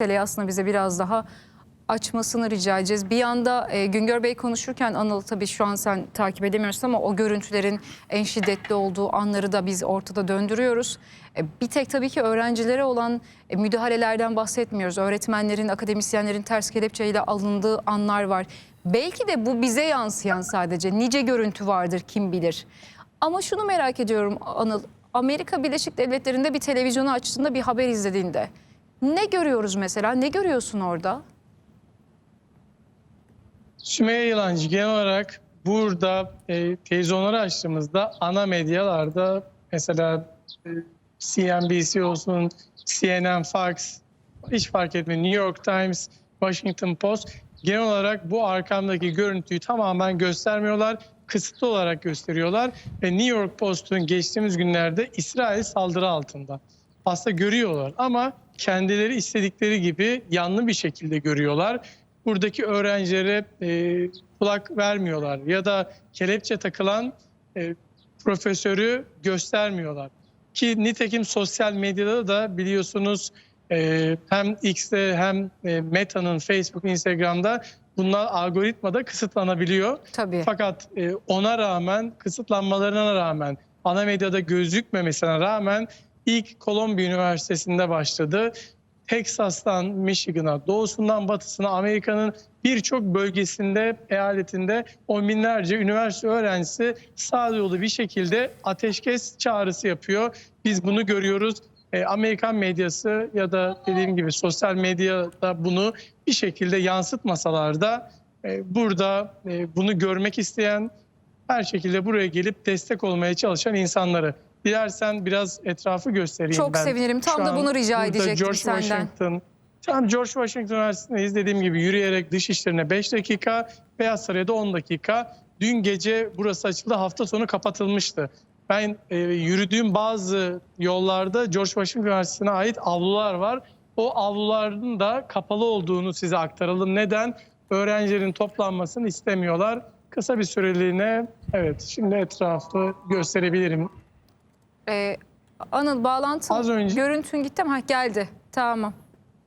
meseleyi aslında bize biraz daha açmasını rica edeceğiz. Bir yanda e, Güngör Bey konuşurken Anıl tabii şu an sen takip edemiyorsun ama o görüntülerin en şiddetli olduğu anları da biz ortada döndürüyoruz. E, bir tek tabii ki öğrencilere olan e, müdahalelerden bahsetmiyoruz. Öğretmenlerin, akademisyenlerin ters kelepçeyle alındığı anlar var. Belki de bu bize yansıyan sadece nice görüntü vardır kim bilir. Ama şunu merak ediyorum Anıl. Amerika Birleşik Devletleri'nde bir televizyonu açtığında bir haber izlediğinde ne görüyoruz mesela? Ne görüyorsun orada? Sümeyye Yılancı genel olarak burada e, televizyonları açtığımızda ana medyalarda mesela e, CNBC olsun, CNN, Fox hiç fark etmiyor. New York Times, Washington Post genel olarak bu arkamdaki görüntüyü tamamen göstermiyorlar. Kısıtlı olarak gösteriyorlar ve New York Post'un geçtiğimiz günlerde İsrail saldırı altında. Aslında görüyorlar ama kendileri istedikleri gibi yanlı bir şekilde görüyorlar buradaki öğrencilere e, kulak vermiyorlar ya da kelepçe takılan e, profesörü göstermiyorlar. Ki nitekim sosyal medyada da biliyorsunuz e, hem X'te hem e, Meta'nın Facebook, Instagram'da bunlar algoritmada kısıtlanabiliyor. Tabii. Fakat e, ona rağmen, kısıtlanmalarına rağmen, ana medyada gözükmemesine rağmen ilk Columbia Üniversitesi'nde başladı. Texas'tan Michigan'a, doğusundan batısına Amerika'nın birçok bölgesinde, eyaletinde on binlerce üniversite öğrencisi sağduyulu bir şekilde ateşkes çağrısı yapıyor. Biz bunu görüyoruz. E, Amerikan medyası ya da dediğim gibi sosyal medyada bunu bir şekilde yansıtmasalar da e, burada e, bunu görmek isteyen her şekilde buraya gelip destek olmaya çalışan insanları. Dilersen biraz etrafı göstereyim Çok ben. sevinirim. Tam Şu da an bunu rica burada edecektim George senden. Washington. Tam George Washington Üniversitesi'ndeyiz. Dediğim gibi yürüyerek dış işlerine 5 dakika, Beyaz Saray'a da 10 dakika. Dün gece burası açıldı, hafta sonu kapatılmıştı. Ben e, yürüdüğüm bazı yollarda George Washington Üniversitesi'ne ait avlular var. O avluların da kapalı olduğunu size aktaralım. Neden? Öğrencilerin toplanmasını istemiyorlar. Kısa bir süreliğine, evet şimdi etrafı gösterebilirim. Ee, Anıl bağlantın, Az önce- görüntün gitti mi? Ha, geldi. Tamam.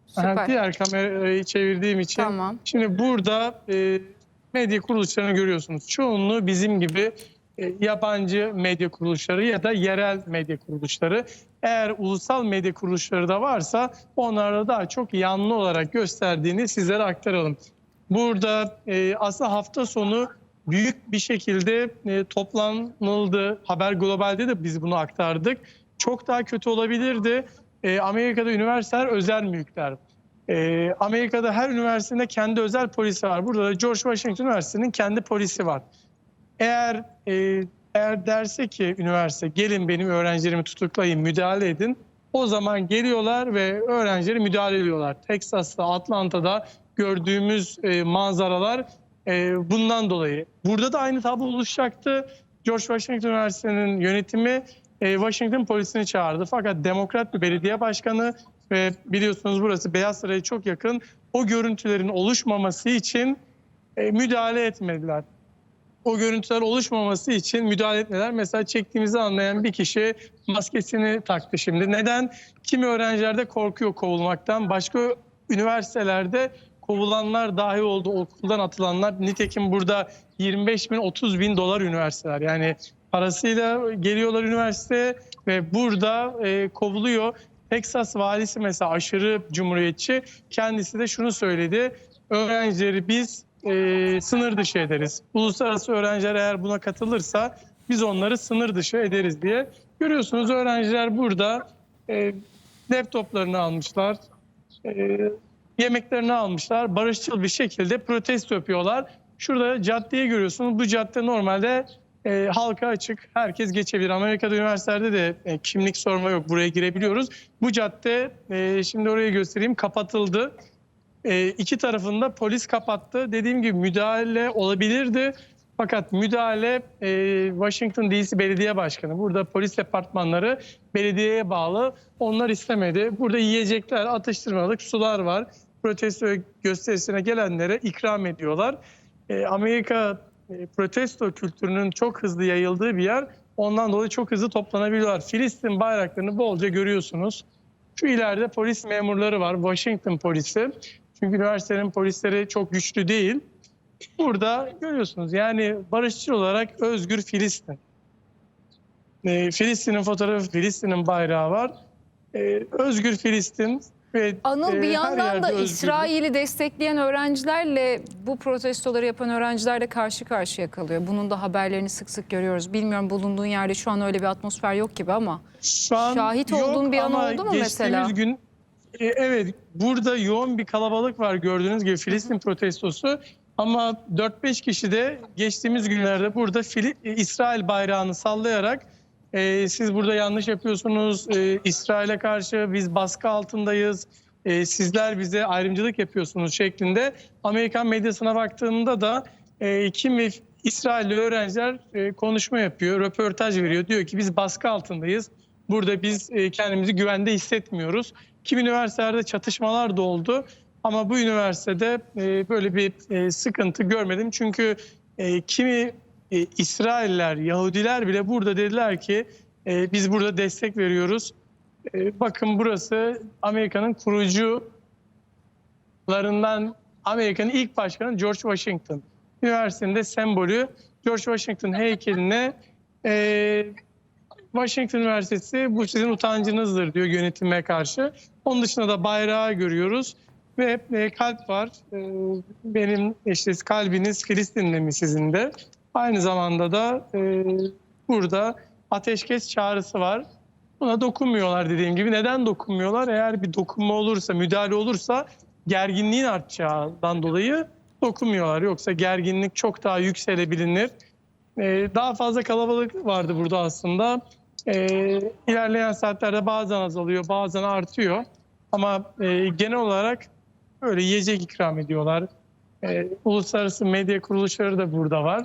Süper. Aha, diğer kamerayı çevirdiğim için. Tamam. Şimdi burada e, medya kuruluşlarını görüyorsunuz. Çoğunluğu bizim gibi e, yabancı medya kuruluşları ya da yerel medya kuruluşları. Eğer ulusal medya kuruluşları da varsa onlarda daha çok yanlı olarak gösterdiğini sizlere aktaralım. Burada e, aslında hafta sonu büyük bir şekilde e, toplanıldı. Haber Global'de de biz bunu aktardık. Çok daha kötü olabilirdi. E, Amerika'da üniversiteler özel mülkler. E, Amerika'da her üniversitenin kendi özel polisi var. Burada da George Washington Üniversitesi'nin kendi polisi var. Eğer e, eğer derse ki üniversite gelin benim öğrencilerimi tutuklayın, müdahale edin. O zaman geliyorlar ve öğrencileri müdahale ediyorlar. Texas'ta, Atlanta'da gördüğümüz e, manzaralar e, bundan dolayı. Burada da aynı tablo oluşacaktı. George Washington Üniversitesi'nin yönetimi e, Washington polisini çağırdı. Fakat demokrat bir belediye başkanı ve biliyorsunuz burası Beyaz Saray'a çok yakın. O görüntülerin oluşmaması için e, müdahale etmediler. O görüntüler oluşmaması için müdahale etmediler. Mesela çektiğimizi anlayan bir kişi maskesini taktı şimdi. Neden? Kimi öğrencilerde korkuyor kovulmaktan. Başka üniversitelerde kovulanlar dahi oldu. Okuldan atılanlar. Nitekim burada 25 bin 30 bin dolar üniversiteler. Yani parasıyla geliyorlar üniversiteye ve burada e, kovuluyor. Texas valisi mesela aşırı cumhuriyetçi. Kendisi de şunu söyledi. Öğrencileri biz e, sınır dışı ederiz. Uluslararası öğrenciler eğer buna katılırsa biz onları sınır dışı ederiz diye. Görüyorsunuz öğrenciler burada e, laptoplarını almışlar. E, yemeklerini almışlar. Barışçıl bir şekilde protesto yapıyorlar. Şurada caddeyi görüyorsunuz. Bu cadde normalde e, halka açık. Herkes geçebilir. Amerika'da üniversitelerde de e, kimlik sorma yok. Buraya girebiliyoruz. Bu cadde e, şimdi orayı göstereyim kapatıldı. E, iki tarafında polis kapattı. Dediğim gibi müdahale olabilirdi. Fakat müdahale e, Washington DC Belediye Başkanı, burada polis departmanları belediyeye bağlı. Onlar istemedi. Burada yiyecekler, atıştırmalık sular var. Protesto gösterisine gelenlere ikram ediyorlar. E, Amerika e, protesto kültürünün çok hızlı yayıldığı bir yer. Ondan dolayı çok hızlı toplanabiliyorlar. Filistin bayraklarını bolca görüyorsunuz. Şu ileride polis memurları var. Washington polisi. Çünkü üniversitenin polisleri çok güçlü değil. Burada görüyorsunuz yani barışçıl olarak özgür Filistin. Ee, Filistin'in fotoğrafı, Filistin'in bayrağı var. Özgür Filistin ve Anıl bir yandan da. İsrail'i destekleyen öğrencilerle bu protestoları yapan öğrencilerle karşı karşıya kalıyor. Bunun da haberlerini sık sık görüyoruz. Bilmiyorum bulunduğun yerde şu an öyle bir atmosfer yok gibi ama. Şu an Şahit yok olduğun bir an oldu mu mesela? gün e, evet burada yoğun bir kalabalık var gördüğünüz gibi Filistin protestosu ama 4-5 kişi de geçtiğimiz günlerde burada Fili- İsrail bayrağını sallayarak e, siz burada yanlış yapıyorsunuz e, İsrail'e karşı biz baskı altındayız e, sizler bize ayrımcılık yapıyorsunuz şeklinde Amerikan medyasına baktığımda da e, kimi İsrailli öğrenciler e, konuşma yapıyor, röportaj veriyor. Diyor ki biz baskı altındayız. Burada biz e, kendimizi güvende hissetmiyoruz. Kimi üniversitelerde çatışmalar da oldu. Ama bu üniversitede e, böyle bir e, sıkıntı görmedim. Çünkü e, kimi e, İsrailler, Yahudiler bile burada dediler ki e, biz burada destek veriyoruz. E, bakın burası Amerika'nın kurucularından Amerika'nın ilk başkanı George Washington. Üniversitenin de sembolü George Washington heykeline e, Washington Üniversitesi bu sizin utancınızdır diyor yönetime karşı. Onun dışında da bayrağı görüyoruz ve e, kalp var. E, benim işte kalbiniz Filistinli mi sizin de? Aynı zamanda da e, burada ateşkes çağrısı var. Buna dokunmuyorlar dediğim gibi. Neden dokunmuyorlar? Eğer bir dokunma olursa, müdahale olursa gerginliğin artacağından dolayı dokunmuyorlar. Yoksa gerginlik çok daha yükselebilir. Ee, daha fazla kalabalık vardı burada aslında. Ee, ilerleyen saatlerde bazen azalıyor, bazen artıyor. Ama e, genel olarak böyle yiyecek ikram ediyorlar. Ee, uluslararası medya kuruluşları da burada var.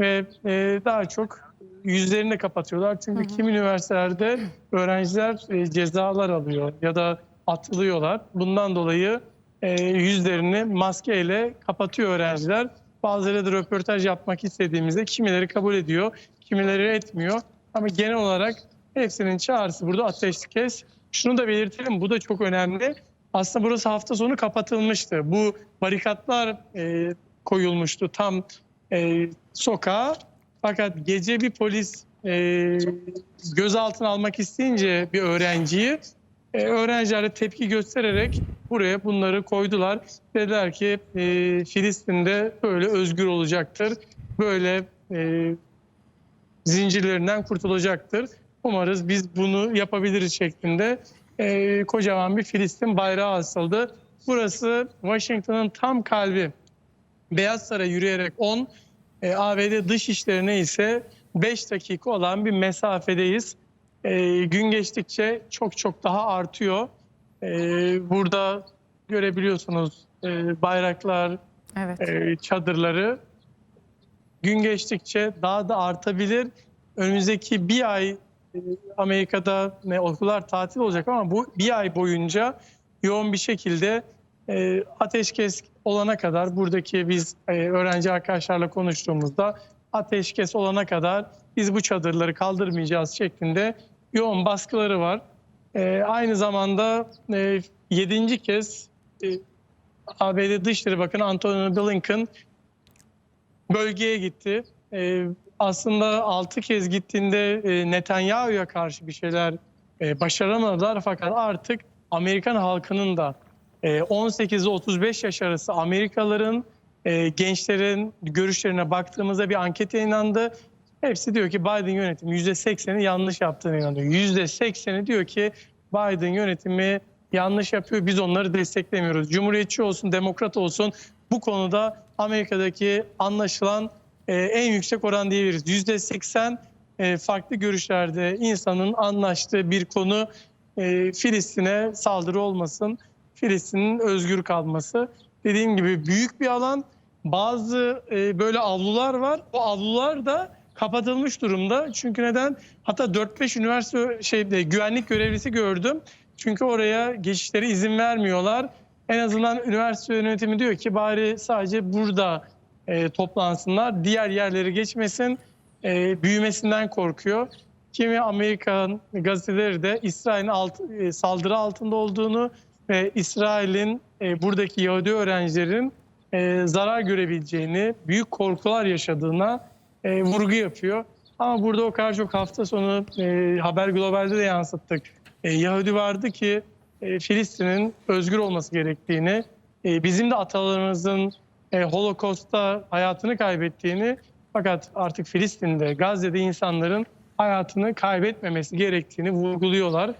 Ve e, daha çok yüzlerini de kapatıyorlar. Çünkü kimi üniversitelerde öğrenciler e, cezalar alıyor ya da atılıyorlar. Bundan dolayı e, yüzlerini maskeyle kapatıyor öğrenciler. Bazıları da röportaj yapmak istediğimizde kimileri kabul ediyor, kimileri etmiyor. Ama genel olarak hepsinin çağrısı burada ateşkes. Şunu da belirtelim, bu da çok önemli. Aslında burası hafta sonu kapatılmıştı. Bu barikatlar e, koyulmuştu tam e, sokağa. Fakat gece bir polis e, gözaltına almak isteyince bir öğrenciyi e, öğrenciler tepki göstererek buraya bunları koydular. Dediler ki e, Filistin'de böyle özgür olacaktır. Böyle e, zincirlerinden kurtulacaktır. Umarız biz bunu yapabiliriz şeklinde e, kocaman bir Filistin bayrağı asıldı. Burası Washington'ın tam kalbi. Beyaz Saray yürüyerek 10, e, ABD dış işlerine ise 5 dakika olan bir mesafedeyiz. E, gün geçtikçe çok çok daha artıyor. E, burada görebiliyorsunuz e, bayraklar, Evet. e, çadırları. Gün geçtikçe daha da artabilir. Önümüzdeki bir ay e, Amerika'da ne okullar tatil olacak ama bu bir ay boyunca yoğun bir şekilde e, ateşkes olana kadar buradaki biz e, öğrenci arkadaşlarla konuştuğumuzda ateşkes olana kadar biz bu çadırları kaldırmayacağız şeklinde yoğun baskıları var. E, aynı zamanda e, yedinci kez e, ABD Dışişleri Bakanı Antony Blinken bölgeye gitti. E, aslında 6 kez gittiğinde e, Netanyahu'ya karşı bir şeyler e, başaramadılar fakat artık Amerikan halkının da 18 ile 35 yaş arası Amerikalıların e, gençlerin görüşlerine baktığımızda bir anket yayınlandı. Hepsi diyor ki Biden yönetimi %80'i yanlış yaptığını inanıyor. %80'i diyor ki Biden yönetimi yanlış yapıyor. Biz onları desteklemiyoruz. Cumhuriyetçi olsun, demokrat olsun bu konuda Amerika'daki anlaşılan e, en yüksek oran diyebiliriz. %80 e, farklı görüşlerde insanın anlaştığı bir konu Filistin'e saldırı olmasın. Filistin'in özgür kalması. Dediğim gibi büyük bir alan. Bazı e, böyle avlular var. O avlular da kapatılmış durumda. Çünkü neden? Hatta 4-5 üniversite şeyde güvenlik görevlisi gördüm. Çünkü oraya geçişlere izin vermiyorlar. En azından üniversite yönetimi diyor ki bari sadece burada e, toplansınlar. Diğer yerleri geçmesin. E, büyümesinden korkuyor. kimi Amerikan gazeteleri de İsrail'in alt, e, saldırı altında olduğunu ve İsrail'in e, buradaki Yahudi öğrencilerin e, zarar görebileceğini, büyük korkular yaşadığına e, vurgu yapıyor. Ama burada o kadar çok hafta sonu e, Haber Global'de de yansıttık. E, Yahudi vardı ki e, Filistin'in özgür olması gerektiğini, e, bizim de atalarımızın e, Holocaust'ta hayatını kaybettiğini fakat artık Filistin'de, Gazze'de insanların hayatını kaybetmemesi gerektiğini vurguluyorlar.